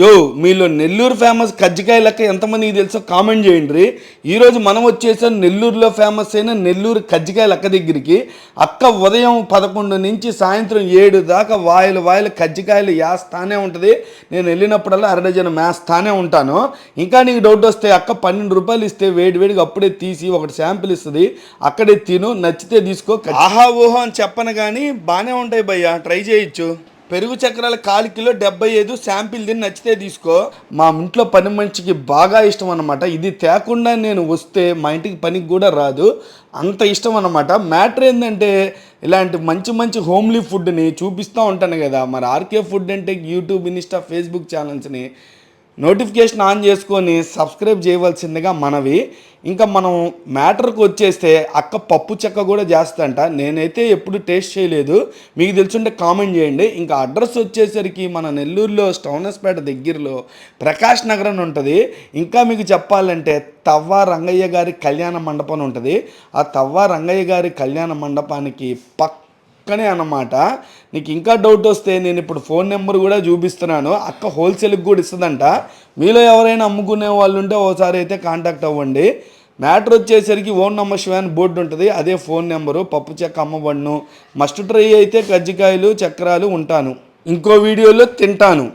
యో మీలో నెల్లూరు ఫేమస్ కజ్జికాయ లెక్క ఎంతమందికి తెలుసో కామెంట్ చేయండి. ఈరోజు మనం వచ్చేసాం నెల్లూరులో ఫేమస్ అయిన నెల్లూరు కజ్జికాయ లెక్క దగ్గరికి అక్క ఉదయం పదకొండు నుంచి సాయంత్రం ఏడు దాకా వాయిలు వాయిలు కజ్జికాయలు వేస్తానే ఉంటుంది. నేను వెళ్ళినప్పుడల్లా అర డజన్ మేస్తానే ఉంటాను. ఇంకా నీకు డౌట్ వస్తే అక్క పన్నెండు రూపాయలు ఇస్తే వేడి వేడిగా అప్పుడే తీసి ఒకటి శాంపిల్ ఇస్తుంది. అక్కడే తిను నచ్చితే తీసుకో. ఆహా ఊహో అని చెప్పను కానీ బాగానే ఉంటాయి భయ్యా. ట్రై చేయొచ్చు. పెరుగు చక్రాల కాలు కిలో డెబ్బై ఐదు శాంపిల్ తిని నచ్చితే తీసుకో. మా ఇంట్లో పని మనిషికి బాగా ఇష్టం అనమాట ఇది తేకుండా నేను వస్తే మా ఇంటికి పనికి కూడా రాదు. అంత ఇష్టం అనమాట మ్యాటర్ ఏంటంటే ఇలాంటి మంచి మంచి హోమ్లీ ఫుడ్ని చూపిస్తూ ఉంటాను కదా. మరి ఆర్కే ఫుడ్ అంటే యూట్యూబ్ ఇన్స్టా ఫేస్బుక్ ఛానల్స్ని నోటిఫికేషన్ ఆన్ చేసుకొని సబ్స్క్రైబ్ చేయవలసిందిగా మనవి. ఇంకా మనం మ్యాటర్కి వచ్చేస్తే అక్క పప్పు చెక్క కూడా చేస్తంట నేనైతే ఎప్పుడు టేస్ట్ చేయలేదు. మీకు తెలుసుంటే కామెంట్ చేయండి. ఇంకా అడ్రస్ వచ్చేసరికి మన నెల్లూరులో స్టౌనస్పేట దగ్గరలో ప్రకాష్ నగర్ అని ఉంటుంది. ఇంకా మీకు చెప్పాలంటే తవ్వ రంగయ్య గారి కళ్యాణ మండపం ఉంటుంది. ఆ తవ్వ రంగయ్య గారి కళ్యాణ మండపానికి పక్క అక్కనే అన్నమాట. నీకు ఇంకా డౌట్ వస్తే నేను ఇప్పుడు ఫోన్ నెంబర్ కూడా చూపిస్తున్నాను. అక్క హోల్సేల్కి కూడా ఇస్తుందంట. మీలో ఎవరైనా అమ్ముకునే వాళ్ళు ఉంటే ఓసారి అయితే కాంటాక్ట్ అవ్వండి. మ్యాటర్ వచ్చేసరికి ఓన్ నమ్మ శివాన్ బోర్డు ఉంటుంది. అదే ఫోన్ నెంబరు పప్పు చెక్క అమ్మబడును మస్ట్ ట్రై అయితే కజ్జికాయలు చక్రాలు ఉంటాను. ఇంకో వీడియోలో తింటాను.